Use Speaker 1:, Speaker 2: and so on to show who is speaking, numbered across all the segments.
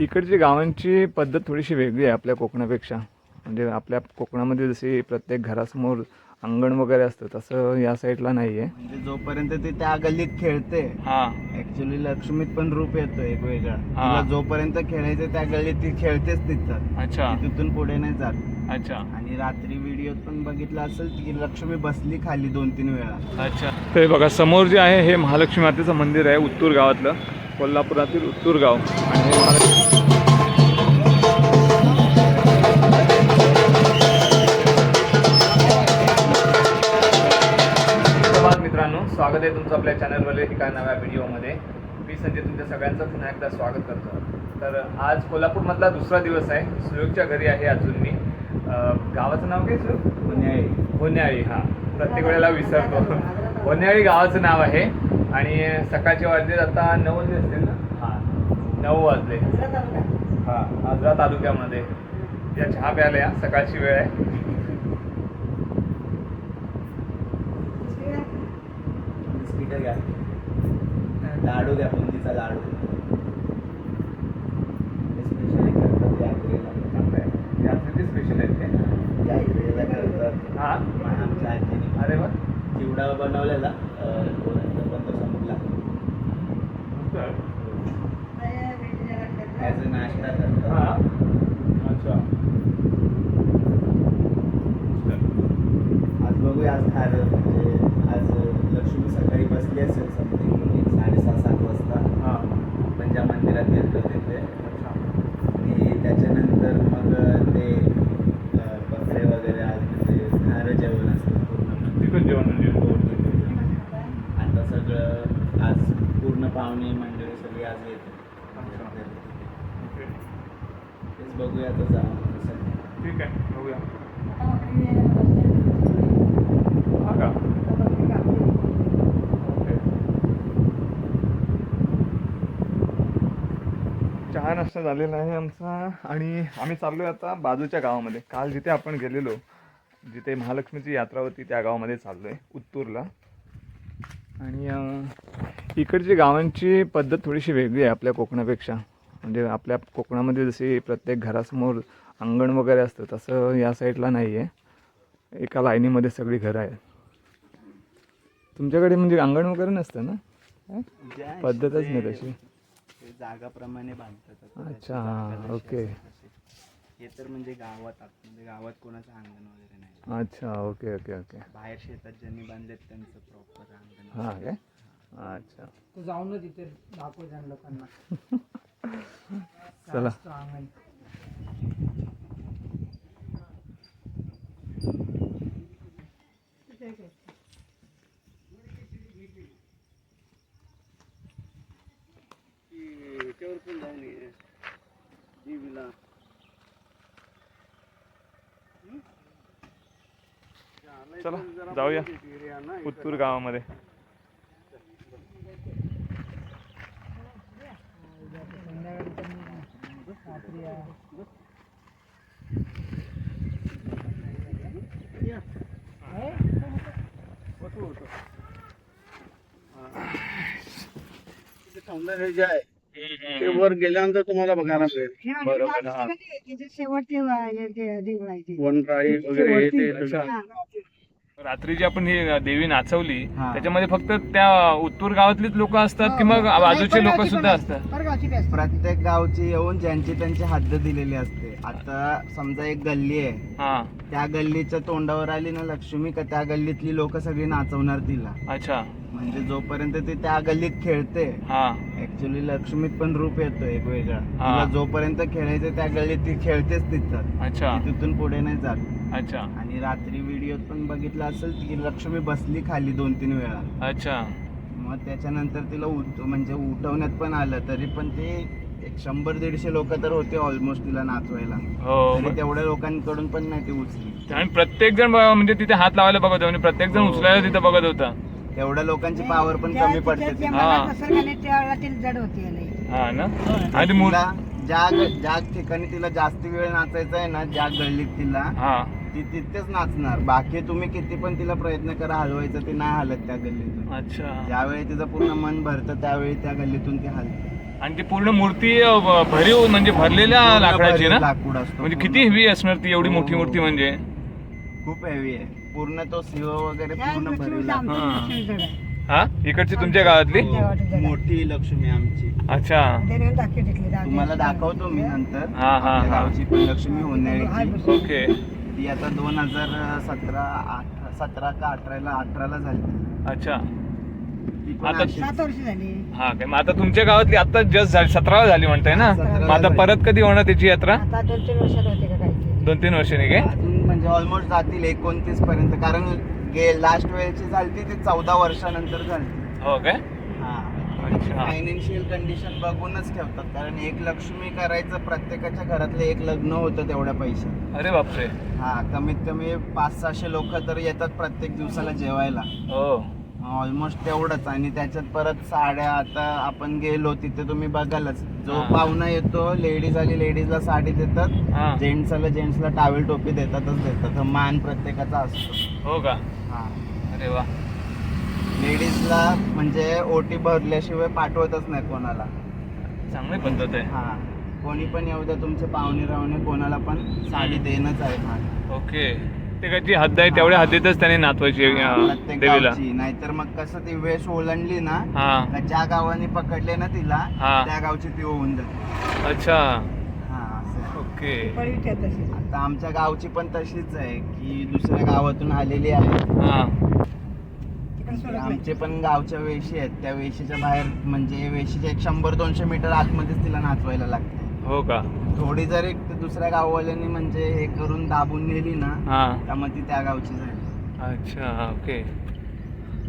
Speaker 1: इकडची गावांची पद्धत थोडीशी वेगळी आहे आपल्या कोकणापेक्षा. म्हणजे आपल्या कोकणामध्ये जशी प्रत्येक घरासमोर अंगण वगैरे असतं तसं या साईडला नाही आहे
Speaker 2: म्हणजे जोपर्यंत ती त्या गल्लीत खेळते
Speaker 1: हां.
Speaker 2: ऍक्च्युली लक्ष्मीत पण रूप येतो एक वेगळा.
Speaker 1: हा.
Speaker 2: तिला जोपर्यंत खेळायचं त्या गल्लीत ती खेळतेच तिथं.
Speaker 1: अच्छा.
Speaker 2: ती तिथून पुढे नाही जात.
Speaker 1: अच्छा.
Speaker 2: आणि रात्री व्हिडिओत पण बघितलं असेल की लक्ष्मी बसली खाली दोन तीन वेळा.
Speaker 1: अच्छा. ते बघा समोर जे आहे हे महालक्ष्मी मातेचं मंदिर आहे उत्तूर गावातलं. कोल्हापुरातील उत्तूर गाव आणि हे स्वागत आहे तुमचं आपल्या चॅनलवर एका नव्या व्हिडिओमध्ये मी संजय तुमच्या सगळ्यांचं पुन्हा एकदा स्वागत करतो. तर आज कोल्हापूरमधला दुसरा दिवस आहे. सुयोगच्या घरी आहे अजून मी. अं, गावाचं नाव काय सुयोग?
Speaker 2: पुण्याळी
Speaker 1: होन्याळी हा. प्रत्येक वेळेला विसरतो. होन्याळी गावाचं नाव आहे. आणि सकाळचे वाजले आता नऊ वाजले असतील ना?
Speaker 2: हा.
Speaker 1: नऊ वाजले.
Speaker 2: हा
Speaker 1: आजरा तालुक्यामध्ये. या चहा प्यायला या सकाळची वेळ आहे.
Speaker 2: बिस्किट घ्या. लाडू घ्या बुंदीचा लाडू स्पेशली करतात यात्रेला चांगलं आहे.
Speaker 1: यात्रेचे स्पेशल आहेत ते
Speaker 2: यात्रेला करतात
Speaker 1: हा
Speaker 2: आमच्या आजीने
Speaker 1: अरे वा
Speaker 2: चिवडा बनवलेला अं, कोणाचा पण तो संपला ॲज अ नाश्ता
Speaker 1: करतो
Speaker 2: करतात
Speaker 1: अच्छा
Speaker 2: आज बघूया आज खार म्हणजे आज लक्ष्मी सकाळी बसली असेल समथिंग साडेसहा सात वाजता
Speaker 1: हा
Speaker 2: आपण ज्या मंदिरात गेलो तिथे
Speaker 1: अच्छा
Speaker 2: आणि त्याच्यानंतर मग ते अं, बकरे वगैरे आज म्हणजे खारं जेवण असतं पूर्ण
Speaker 1: चिकन जेवण म्हणजे
Speaker 2: आता सगळं आज पूर्ण पाहुणे मंडळी सगळी आज येते
Speaker 1: ओके
Speaker 2: तेच बघूया. आता कसं
Speaker 1: ठीक आहे बघूया हा का? चहा नाश्ता झालेला आहे आमचा आणि आम्ही चाललोय आता बाजूच्या गावामध्ये. काल जिथे आपण गेलेलो जिथे महालक्ष्मीची यात्रा होती त्या गावामध्ये चाललोय उत्तूरला. आणि इकडची गावांची पद्धत थोडीशी वेगळी आहे आपल्या कोकणापेक्षा. म्हणजे आपल्या कोकणामध्ये जशी प्रत्येक घरासमोर अंगण वगैरे असतं तसं या साईडला नाही आहे एका लाईनीमध्ये सगळी घरं आहेत. तुमच्याकडे म्हणजे अंगण वगैरे नसतं ना? पद्धतच नाही तशी.
Speaker 2: ते जागाप्रमाणे बांधतात.
Speaker 1: अच्छा, ओके.
Speaker 2: हे तर म्हणजे गावात म्हणजे गावात कोणाचं अंगण वगैरे नाही.
Speaker 1: अच्छा ओके ओके ओके.
Speaker 2: बाहेर शेतात ज्यांनी बांधलेत त्यांचं प्रॉपर अंगण
Speaker 1: हां काय? अच्छा.
Speaker 3: तू जाऊन तिथे दाखव लोकांना.
Speaker 1: चला. चला जाऊया. उत्तूर गावामध्ये
Speaker 3: संध्याकाळी तर मी रात्री आ- आहे?
Speaker 2: सौंदर्य जे आहे ते वर गेल्यानंतर तुम्हाला बघायला मिळेल
Speaker 1: बरोबर हा
Speaker 4: शेवटचे.
Speaker 2: वनराळी वगैरे हे ते.
Speaker 4: हा.
Speaker 1: रात्री जी आपण ही देवी नाचवली
Speaker 2: हा.
Speaker 1: त्याच्यामध्ये फक्त त्या उत्तूर गावातलीच लोक असतात की मग बाजूचे लोक सुद्धा असतात.
Speaker 2: प्रत्येक गावची येऊन ज्यांची त्यांची हद्द दिलेली असते. आता समजा एक गल्ली आहे.
Speaker 1: हा.
Speaker 2: त्या गल्लीच्या तोंडावर आली ना लक्ष्मी का त्या गल्लीतली लोक सगळी नाचवणार तिला?
Speaker 1: अच्छा.
Speaker 2: म्हणजे जोपर्यंत ती त्या गल्लीत खेळते
Speaker 1: हा.
Speaker 2: ऍक्च्युली लक्ष्मीत पण रूप येतो एक वेगळा.
Speaker 1: हा.
Speaker 2: तिला जोपर्यंत खेळायचं त्या गल्लीत ती खेळतेच तिथं.
Speaker 1: अच्छा.
Speaker 2: ती तिथून पुढे नाही जात.
Speaker 1: अच्छा.
Speaker 2: आणि रात्री व्हिडिओत पण बघितलं असेल की लक्ष्मी बसली खाली दोन तीन वेळा.
Speaker 1: अच्छा.
Speaker 2: मग त्याच्यानंतर तिला उठ म्हणजे उठवण्यात पण आलं तरी पण ते एक शंभर दीडशे लोक तर होते ऑलमोस्ट तिला नाचवायला.
Speaker 1: हो
Speaker 2: तरी तेवढ्या लोकांकडून पण नाही ती उचली.
Speaker 1: आणि प्रत्येक जण म्हणजे तिथे हात लावायला बघत होता म्हणजे प्रत्येक जण
Speaker 2: हो.
Speaker 1: उचलायला तिथे बघत होता.
Speaker 2: तेवढ्या लोकांची पावर पण कमी पडते.
Speaker 1: हा.
Speaker 4: जड होती लई.
Speaker 1: हा ना? आणि ती
Speaker 2: तिला ज्या ज्या ठिकाणी तिला जास्त वेळ नाचायचं आहे ना ज्या गल्लीत तिला
Speaker 1: हा.
Speaker 2: ती तिथेच नाचणार. बाकी तुम्ही किती पण तिला प्रयत्न करा हलवायचं ती नाही हलत त्या गल्लीतून.
Speaker 1: अच्छा.
Speaker 2: ज्यावेळी तिचं पूर्ण मन भरतं त्यावेळी त्या गल्लीतून ती हलते.
Speaker 1: आणि ती पूर्ण मूर्ती अ, भरीव म्हणजे भरलेल्या
Speaker 2: पूर्ण
Speaker 1: लाकडाची ना?
Speaker 2: भरीव लाकूड असतो
Speaker 1: म्हणजे
Speaker 2: पूर्ण.
Speaker 1: किती हेवी असणार ती एवढी
Speaker 2: हो,
Speaker 1: मोठी
Speaker 2: हो.
Speaker 1: मूर्ती म्हणजे?
Speaker 2: खूप हेवी आहे. पूर्ण तो शिव वगैरे पूर्ण भरीव
Speaker 4: लक्ष्मीचं
Speaker 2: लाकूड.
Speaker 4: आमचं
Speaker 1: हा. इकडची तुमच्या गावातली?
Speaker 2: हो, मोठी लक्ष्मी आमची.
Speaker 1: अच्छा.
Speaker 2: तुम्हाला दाखवतो. मी नंतर.
Speaker 1: हा, हा,
Speaker 2: आपल्या
Speaker 1: हा.
Speaker 2: गावची पण लक्ष्मी होण्याची.
Speaker 1: ओके
Speaker 2: ती आता दोन हजार सतरा सतरा का अठराला अठराला झाली.
Speaker 1: अच्छा.
Speaker 2: ती पण
Speaker 1: आता-
Speaker 2: अशीच.
Speaker 4: सात वर्ष झाली.
Speaker 1: हा काय मग आता तुमच्या गावातली आता जस्ट झाली सतराला झाली म्हणताय ना?
Speaker 2: सतराला
Speaker 1: मग आता
Speaker 2: झाली.
Speaker 1: परत कधी होणार त्याची यात्रा?
Speaker 4: आता दोन तीन वर्षात होते का काही
Speaker 1: दोन तीन वर्षांनी काय?
Speaker 2: अजून म्हणजे ऑलमोस्ट जातील एकोणतीस पर्यंत कारण गे लास्ट वेळची झाली ती चौदा वर्षानंतर झाली.
Speaker 1: हो काय?
Speaker 2: हा. फायनान्शियल कंडिशन बघूनच ठेवतात. कारण एक लक्ष्मी करायचं प्रत्येकाच्या घरातलं एक लग्न होतं तेवढ्या पैसे
Speaker 1: अरे बापरे.
Speaker 2: हा कमीत कमी पाच सहाशे लोक तर येतात प्रत्येक दिवसाला जेवायला.
Speaker 1: हो.
Speaker 2: ऑलमोस्ट तेवढंच. आणि त्याच्यात परत साड्या आता आपण गेलो तिथे तुम्ही बघालच. जो
Speaker 1: हा.
Speaker 2: पाहुणा येतो लेडीज आली लेडीजला साडी देतात.
Speaker 1: हा.
Speaker 2: जेंट्सला जेंट्सला टावेल टोपी देतातच देतात. हा मान प्रत्येकाचा असतो.
Speaker 1: हो का?
Speaker 2: हा.
Speaker 1: अरे वा.
Speaker 2: लेडीजला म्हणजे ओटी भरल्याशिवाय पाठवतच नाही कोणाला.
Speaker 1: चांगली पद्धत आहे.
Speaker 2: हा. कोणी पण येऊ द्या तुमचे पाहुणे राहुणे कोणाला पण साडी देणंच आहे हा.
Speaker 1: ओके. ते त्याची हद्द आहे तेवढ्या हद्दीतच त्याने
Speaker 2: प्रत्येक
Speaker 1: देवीला.
Speaker 2: गावची. नाहीतर मग कसं ती वेश ओलांडली ना
Speaker 1: हा.
Speaker 2: का ज्या गावाने पकडले ना तिला
Speaker 1: हा.
Speaker 2: त्या गावची ती होऊन जाते.
Speaker 1: अच्छा.
Speaker 2: हा असं आहे.
Speaker 1: ओके.
Speaker 2: आता आमच्या गावची पण तशीच आहे की दुसऱ्या गावातून आलेली आहे.
Speaker 1: हा.
Speaker 2: आमचे पण गावच्या वेशी आहेत. त्या वेशीच्या बाहेर म्हणजे वेशीच्या एक शंभर दोनशे मीटर आतमध्येच तिला नाचवायला लागते.
Speaker 1: हो का?
Speaker 2: थोडी जरी ते दुसऱ्या गाववाल्यांनी म्हणजे हे करून दाबून नेली ना
Speaker 1: हा.
Speaker 2: त्यामुळे ती त्या गावची झाली.
Speaker 1: अच्छा ओके.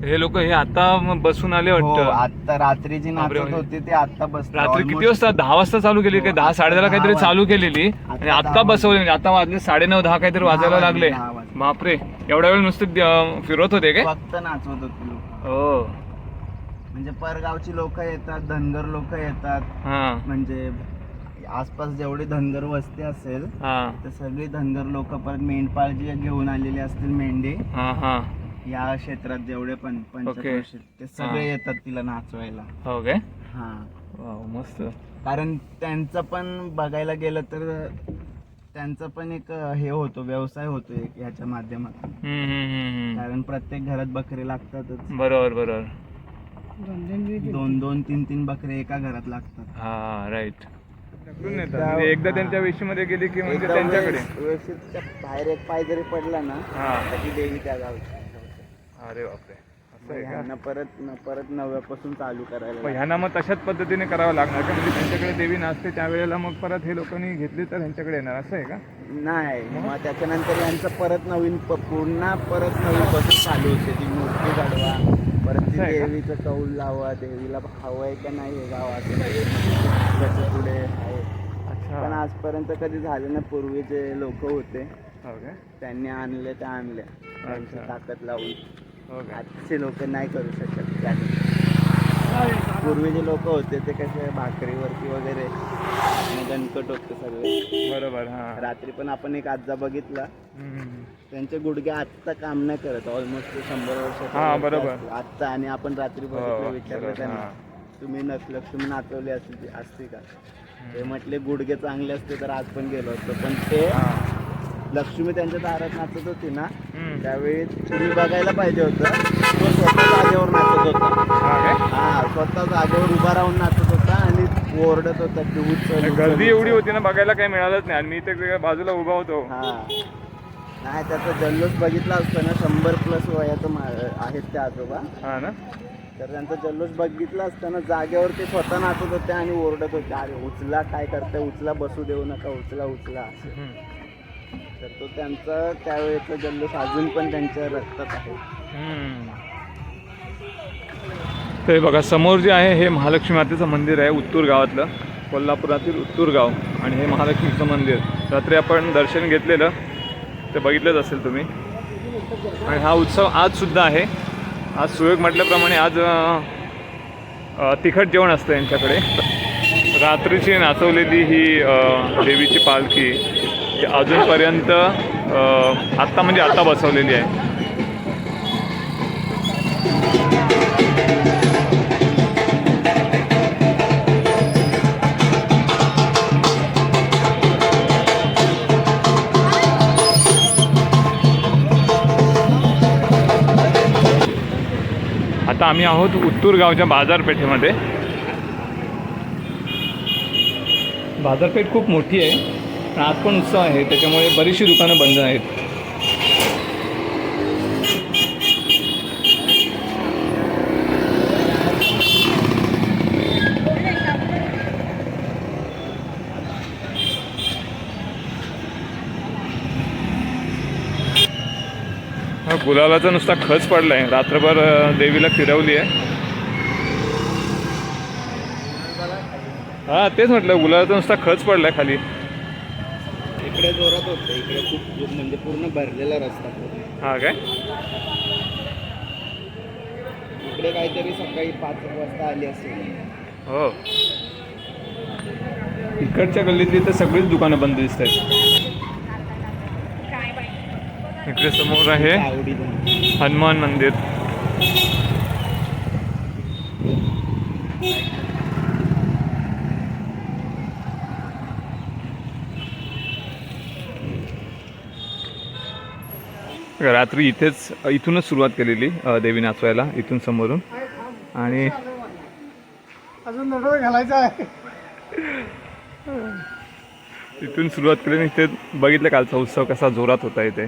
Speaker 1: हे लोक हे आता बसून आले
Speaker 2: हो
Speaker 1: वाटतं.
Speaker 2: आता रात्री जी
Speaker 1: बापरे,
Speaker 2: नाचत
Speaker 1: म्हणजे
Speaker 2: होती ते आता बस
Speaker 1: रात्री किती वाजता? दहा वाजता चालू केली काय?
Speaker 2: हो,
Speaker 1: दहा साडे
Speaker 2: दहा
Speaker 1: काहीतरी. चालू केलेली. आणि
Speaker 2: आता
Speaker 1: आता
Speaker 2: दहा
Speaker 1: बसवले म्हणजे आता वाजले साडे नऊ दहा काहीतरी वाजायला लागले. बापरे एवढ्या वेळ नुसते अं, फिरत होते काय?
Speaker 2: फक्त नाचवत होती लोक.
Speaker 1: हो.
Speaker 2: म्हणजे परगावची लोक येतात धनगर लोक येतात.
Speaker 1: हा.
Speaker 2: म्हणजे आसपास जेवढी धनगर वस्ती असेल
Speaker 1: हा.
Speaker 2: तर सगळी धनगर लोक परत मेंढपाळ जी घेऊन आलेली असतील मेंढे.
Speaker 1: हा हा.
Speaker 2: या क्षेत्रात जेवढे पण पंचक्रोशीत ते सगळे. येतात तिला नाचवायला.
Speaker 1: हो काय?
Speaker 2: हा.
Speaker 1: वाव, मस्त.
Speaker 2: कारण त्यांचं पण बघायला गेलं तर त्यांचा पण एक हे होतो व्यवसाय होतो एक ह्याच्या माध्यमातून.
Speaker 1: हम्म, हम्म, हम्म, हम्म.
Speaker 2: कारण प्रत्येक घरात बकरे लागतातच.
Speaker 1: बरोबर बरोबर.
Speaker 4: दोन दोन
Speaker 2: तीन तीन बकरे एका घरात लागतात.
Speaker 1: हा राईट
Speaker 2: एकदा-
Speaker 1: एकदा. त्यांच्या वेशीमध्ये गेली की म्हणजे
Speaker 2: एकदा
Speaker 1: त्यांच्याकडे.
Speaker 2: वेळेस- वेळेसच्या बाहेर एक पाय जरी पडला ना
Speaker 1: हा.
Speaker 2: तर ती देवी त्या गावची.
Speaker 1: अरे बापरे. असं आहे का?
Speaker 2: ह्यांना परत न- परत नव्यापासून चालू करायला लागतं.
Speaker 1: ह्यांना मग तशाच पद्धतीने करावं लागणार का? म्हणजे त्यांच्याकडे देवी नसते त्यावेळेला मग परत हे लोकांनी घेतली तर ह्यांच्याकडे येणार असं आहे का?
Speaker 2: नाही मग? त्याच्यानंतर यांचं परत नवीन प- पुन्हा परत नवीन पासून चालू होते. ती मूर्ती काढवा परत ती
Speaker 1: असं आहे का?
Speaker 2: देवीचं कौल लावा देवीला हवंय का नाही हे गावात त्याच्या पुढे आहे. पण
Speaker 1: अच्छा
Speaker 2: आजपर्यंत कधी झालं ना पूर्वीचे लोक होते
Speaker 1: हो काय
Speaker 2: त्यांनी आणले ते आणले. त्यांची
Speaker 1: अच्छा.
Speaker 2: ताकद लावून. आजचे लोक नाही करू शकत. त्यात पूर्वीचे लोक होते ते कसे भाकरीवरती वगैरे आणि दणकट होते सगळे.
Speaker 1: बरोबर हा.
Speaker 2: रात्री पण आपण एक आजा बघितला. त्यांचे गुडघे आत्ता काम नाही करत. ऑलमोस्ट शंभर वर्ष
Speaker 1: हा, बरोबर.
Speaker 2: आत्ता आणि आपण रात्री
Speaker 1: हो,
Speaker 2: बघितलं विचारलं त्यांना
Speaker 1: हा.
Speaker 2: तुम्ही नसलं तुम्ही नाचवली असती असती का? ते म्हटले गुडघे चांगले असते तर आज पण गेलो असतो. पण ते
Speaker 1: हा.
Speaker 2: लक्ष्मी त्यांच्या दारात नाचत होती ना. त्यावेळी तुम्ही बघायला पाहिजे होतं. तो स्वतः जागेवर नाचत होता.
Speaker 1: हा काय
Speaker 2: हा स्वतः जागेवर उभा राहून नाचत होता आणि ओरडत होता की उचल,
Speaker 1: गर्दी. एवढी होती ना बघायला काही मिळालंच नाही आणि मी तर बाजूला उभा होतो.
Speaker 2: हा. नाही त्याचा जल्लोष बघितला असता ना शंभर प्लस वयाचं आहेत ते आजोबा.
Speaker 1: हा ना?
Speaker 2: तर त्यांचा जल्लोष बघितला असताना जागेवर ते स्वतः नाचत होते आणि ओरडत होते. अरे उचला काय करताय? उचला बसू देऊ नका उचला उचला. तर तो त्यांचा त्यावेळेचा जल्लोष अजून पण त्यांच्या रक्तात आहे.
Speaker 1: ते हे बघा समोर जे आहे हे महालक्ष्मी मातेचं मंदिर आहे उत्तूर गावातलं. कोल्हापुरातील उत्तूर गाव. आणि हे महालक्ष्मीचं मंदिर. रात्री आपण दर्शन घेतलेलं. ते बघितलंच असेल तुम्ही. आणि हा उत्सव आज सुद्धा आहे. आज सुयोग म्हटल्याप्रमाणे आज तिखट जेवण असतं यांच्याकडे. रात्रीची नाचवलेली ही देवीची पालखी जी अजूनपर्यंत आत्ता म्हणजे आत्ता बसवलेली आहे. आता आम्ही आहोत उत्तूर गावच्या बाजारपेठेमध्ये. बाजारपेठ खूप मोठी आहे. आज पण उत्सव आहे त्याच्यामुळे बरीचशी दुकानं बंद आहेत. हा गुलाबाचा नुसता खच पडलाय. रात्रभर देवीला फिरवली आहे हा तेच म्हटलं गुलालाचा नुसता खच पडलाय खाली.
Speaker 2: इकडे जोरात होतं इकडे खूप जो- म्हणजे पूर्ण भरलेला रस्ता पूर्ण
Speaker 1: हा काय?
Speaker 2: इकडे काहीतरी सकाळी पाच वाजता आली असेल.
Speaker 1: हो. इकडच्या गल्लीतली तर सगळीच दुकानं बंद दिसत आहेत इकडे समोर आहे
Speaker 2: आवडी
Speaker 1: हनुमान मंदिर. रात्री इथेच इथूनच सुरुवात केलेली देवी नाचवायला इथून समोरून. आणि
Speaker 4: अजून घालायचा आहे.
Speaker 1: तिथून सुरुवात केली आणि इथे बघितलं कालचा उत्सव कसा जोरात होता इथे.